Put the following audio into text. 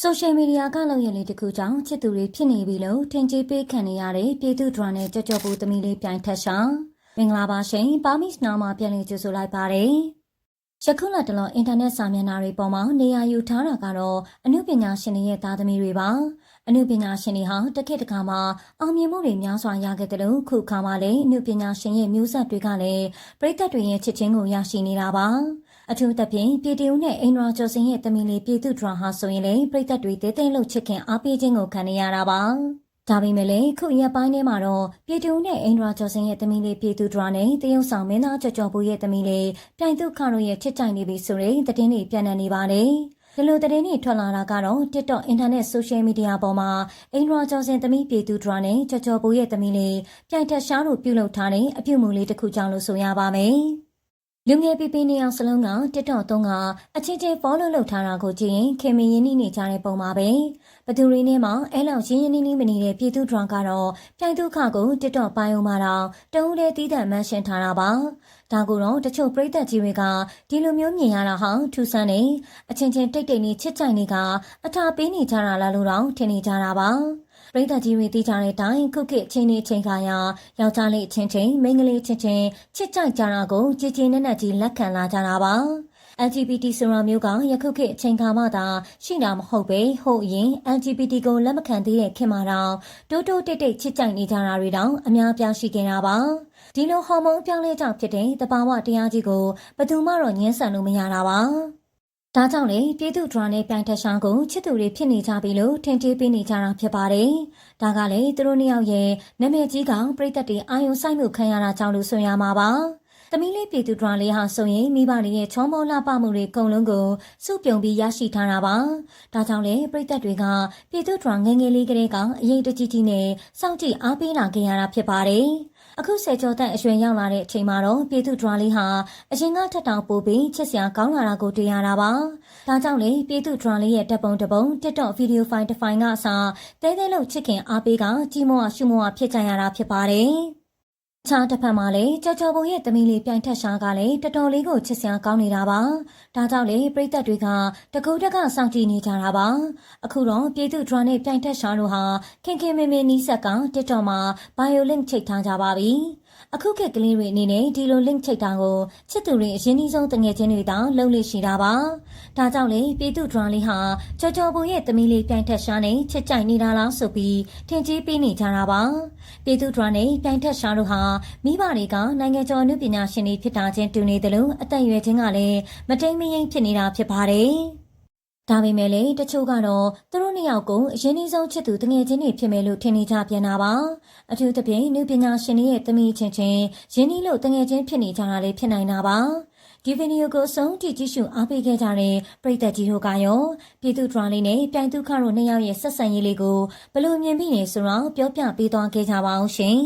ဆိုရှယ်မီဒီယာကလုပ်ရလေးတစ်ခုကြောင့်ချစ်သူတွေဖြစ်နေပြီလို့ထင်ကြေးပေးခံနေရတဲ့ပြည်သူဒရန်နဲ့ကြော်ကြော်ပူသမီးလေးပြိုင်ထက်ရှာမင်္ဂလာပါရှင်ပါမစ်နာမှာပြန်လည်ကြိုဆိုလိုက်ပါတယ်ယခုလတလောအင်တာနက်စာမျက်နှာတွေပေါ်မှာနေရာယူထားတာကတော့အမှုပညာရှင်တွေရဲ့သားသမီးတွေပါအမှုပညာရှင်တွေဟာတစ်ခေတ်တစ်ခါမှာအောင်မြင်မှုတွေများစွာရခဲ့တယ်လို့ခုခါမှာလည်းအမှုပညာရှင်ရဲ့မျိုးဆက်တွေကလည်းပြည်သက်တွေရဲ့ချစ်ချင်းကိုရရှိနေတာပါ အထူးသဖြင့်ပြည်တူနဲ့အင်ဒရာကျော်စင်ရဲ့တမီလေးပြည်သူဒရာဟာဆိုရင်လေပြည်သက်တွေတဲတဲလို့ချစ်ခင်အားပေးခြင်းကိုခံနေရတာပါဒါပေမဲ့လည်းခုရက်ပိုင်းထဲမှာတော့ပြည်တူနဲ့အင်ဒရာကျော်စင်ရဲ့တမီလေးပြည်သူဒရာနဲ့တရုတ်ဆောင်မင်းသားကျော်ကျော်ပူရဲ့တမီလေးပြိုင်သူခါတို့ရဲ့ချစ်ကြိုင်နေပြီဆိုတဲ့သတင်းတွေပြန့်နှံ့နေပါတယ်ဒီလိုသတင်းတွေထွက်လာတာကတော့ TikTok Internet Social Media ပေါ်မှာအင်ဒရာကျော်စင်သမီးပြည်သူဒရာနဲ့ကျော်ကျော်ပူရဲ့သမီးလေးပြိုင်ထက်ရှားတို့ပြုလုပ်ထားတဲ့အပြုအမူလေးတစ်ခုကြောင့်လို့ဆိုရပါမယ်။ လူငယ်ပီပီနေအောင်စလုံးက TikTok သုံးကအချင်းချင်း follow လုပ်ထားတာကိုကြည့်ရင်ခင်မင်းရင်းနှီးနေကြတဲ့ပုံပါပဲ။ဘသူတွေနဲ့မှအဲလောက်ရင်းရင်းနှီးနှီးမနေတဲ့ပြည်သူဒရန်ကတော့ပြိုင်သူခကို TikTok ပိုင်းအောင်မှာတော့တဦးတည်းတီးတန့်မန်းရှင်းထားတာပါ။ဒါကိုတော့တချို့ပရိသတ်ကြီးတွေကဒီလိုမျိုးမြင်ရတာဟာထူးဆန်းနေအချင်းချင်းတိတ်တိတ်နေချစ်ကြိုင်နေကအထာပေးနေကြတာလားလို့တော့ထင်နေကြတာပါ။ ပရိသတ်ကြီးတွေသိကြတဲ့အတိုင်းခုခေတ်အချိန်နဲ့အချိန်ခါရယောက်ျားလေးအချင်းချင်းမိန်းကလေးချင်းချင်းချစ်ကြိုက်ကြတာကိုကြည်ကြည်နက်နက်ကြီးလက်ခံလာကြတာပါ LGBT ဆိုတာမျိုးကယခုခေတ်အချိန်ခါမှသာရှိတာမဟုတ်ပဲဟုတ်ရင် LGBT ကိုလက်မခံသေးတဲ့ခင်မှာတော့တိုးတိုးတိတ်တိတ်ချစ်ကြိုက်နေကြတာတွေတောင်အများပြားရှိခဲ့တာပါဒီလိုဟော်မုန်းပြောင်းလဲကြောင့်ဖြစ်တဲ့တဘာဝတရားကြီးကိုဘယ်သူမှတော့ညှင်းဆန်လို့မရတာပါ ဒါကြောင့်လေပြည်သူဒရာနဲ့ပြိုင်ထက်ရှားကိုချစ်သူတွေဖြစ်နေကြပြီလို့ထင်ကြေးပေးနေကြတာဖြစ်ပါတယ်။ဒါကလည်းသူတို့နှစ်ယောက်ရဲ့နာမည်ကြီးကောင်ပြည်သက်တွေအာယုံဆိုင်မှုခံရတာကြောင့်လို့ဆိုရမှာပါ။သမီးလေးပြည်သူဒရာလေးဟာဆိုရင်မိဘတွေရဲ့ချောမောလှပမှုတွေအကုန်လုံးကိုစုပြုံပြီးရရှိထားတာပါ။ဒါကြောင့်လေပြည်သက်တွေကပြည်သူဒရာငယ်ငယ်လေးကလေးကအရေးတကြီးကြီးနဲ့စောင့်ကြည့်အားပေးလာခဲ့ရတာဖြစ်ပါတယ်။ အခုဆယ်ကျော်သက်အရွယ်ရောက်လာတဲ့အချိန်မှာတော့ပြည်သူဒရာလေးဟာအရင်ကထက်တောင်ပိုပြီးချစ်စရာကောင်းလာတာကိုတွေ့ရတာပါ။ဒါကြောင့်လေပြည်သူဒရာလေးရဲ့တပ်ပုံတစ်ပုံ TikTok ဗီဒီယိုဖိုင်တစ်ဖိုင်ကအစားတဲတဲလို့ချစ်ခင်အားပေးကကြီးမောရှုမောဖြစ်ကြရတာဖြစ်ပါတယ်။ ခြားတစ်ဖက်မှာလည်းကြော်ကြော်ဘုံရဲ့သမီးလေးပြိုင်ထက်ရှားကလည်းတော်တော်လေးကိုချစ်စရာကောင်းနေတာပါ။ဒါကြောင့်လေပြည်သက်တွေကတကူတက်ကစောင့်ကြည့်နေကြတာပါ။အခုတော့ပြည်သူဒရာနဲ့ပြိုင်ထက်ရှားတို့ဟာခင်ခင်မင်မင်နီးဆက်က TikTok မှာ bio link ချိတ်ထားကြပါပြီ။အခုခေတ်ကလေးတွေအနေနဲ့ဒီလို link ချိတ်တာကိုချစ်သူတွေအရင်ဆုံးတငယ်ချင်းတွေတောင်လုပ်လို့ရှိတာပါ။ဒါကြောင့်လေပြည်သူဒရာလေးဟာကြော်ကြော်ဘုံရဲ့သမီးလေးပြိုင်ထက်ရှားနဲ့ချစ်ကြိုက်နေတာလားဆိုပြီးထင်ကြီးပေးနေကြတာပါ။ပြည်သူဒရာနဲ့ပြိုင်ထက်ရှားတို့ဟာမိဘတွေကနိုင်ငံကျော်အမှုပညာရှင်တွေဖြစ်တာချင်းတူနေတယ်လို့အသက်အရွယ်ချင်းကလည်းမတိမ်မယိမ်ဖြစ်နေတာဖြစ်ပါတယ်။ဒါပေမဲ့လည်းတချို့ကတော့သူတို့နှစ်ယောက်ကိုအရင်အဆုံးချစ်သူတငယ်ချင်းတွေဖြစ်မယ်လို့ထင်နေကြပြန်တာပါအထူးသဖြင့်နုပညာရှင်တွေရဲ့တမီးချင်းချင်းရင်းနှီးလို့တငယ်ချင်းဖြစ်နေကြတာလည်းဖြစ်နိုင်တာပါဒီဗီဒီယိုကိုဆုံးကြည့်ကြည့်ရှုအားပေးခဲ့ကြတဲ့ပရိသတ်ကြီးတို့ကရောပြည်သူဒရာလေးနဲ့ပြိုင်သူခတို့နှစ်ယောက်ရဲ့ဆက်ဆံရေးလေးကိုဘယ်လိုမြင်ပြီးနေဆိုတော့ပြောပြပေးသွားခဲ့ကြပါအောင်ရှင်